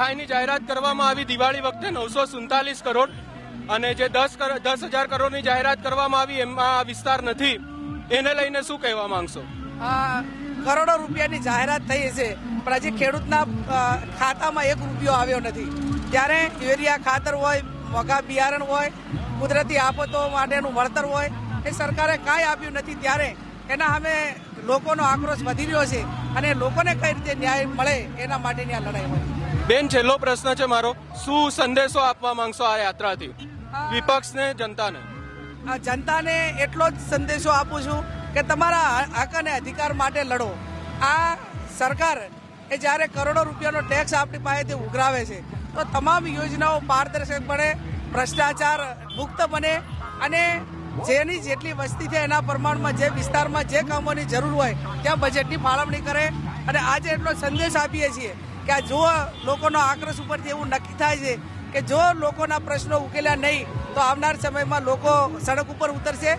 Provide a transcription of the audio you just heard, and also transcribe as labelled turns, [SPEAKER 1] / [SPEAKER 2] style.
[SPEAKER 1] સહાયની જાહેરાત કરવામાં આવી દિવાળી વખતે નવસો સુડતાલીસ કરોડ અને જે દસ દસ હજાર કરોડની જાહેરાત કરવામાં આવી એમાં વિસ્તાર નથી. એને લઈને શું કહેવા માંગશો?
[SPEAKER 2] કરોડો રૂપિયાની જાહેરાત થઈ છે, પણ હજી ખેડૂતના ખાતામાં એક રૂપિયો આવ્યો નથી. ત્યારે યુરિયા ખાતર હોય મોઘા બિયારણ હોય, કુદરતી આફતો માટેનું વળતર હોય, એ સરકારે કાંઈ આપ્યું નથી. ત્યારે એના સામે લોકોનો આક્રોશ વધી રહ્યો છે અને લોકોને કઈ રીતે ન્યાય મળે એના માટેની આ લડાઈ હોય.
[SPEAKER 1] બેન છેલ્લો પ્રશ્ન છે મારો. શું સંદેશો આપવા માંગશો આ યાત્રાથી? વિપક્ષને જનતાને?
[SPEAKER 2] આ જનતાને એટલો જ સંદેશો આપું છું કે તમારા હક અને અધિકાર માટે લડો. આ સરકાર એ જ્યારે કરોડો રૂપિયાનો ટેક્સ આપણી પાસેથી ઉઘરાવે છે તો તમામ યોજનાઓ પારદર્શક બને ભ્રષ્ટાચાર મુક્ત બને અને જેની જેટલી વસ્તી છે એના પ્રમાણમાં જે વિસ્તારમાં જે કામોની જરૂર હોય ત્યાં બજેટની ફાળવણી કરે. અને આજે એટલો સંદેશ આપીએ છીએ કે આ જો લોકોનો આક્રોશ ઉપરથી એવું નક્કી થાય છે કે જો લોકોના પ્રશ્નો ઉકેલ્યા નહીં, તો આવનાર સમયમાં લોકો સડક ઉપર ઉતરશે.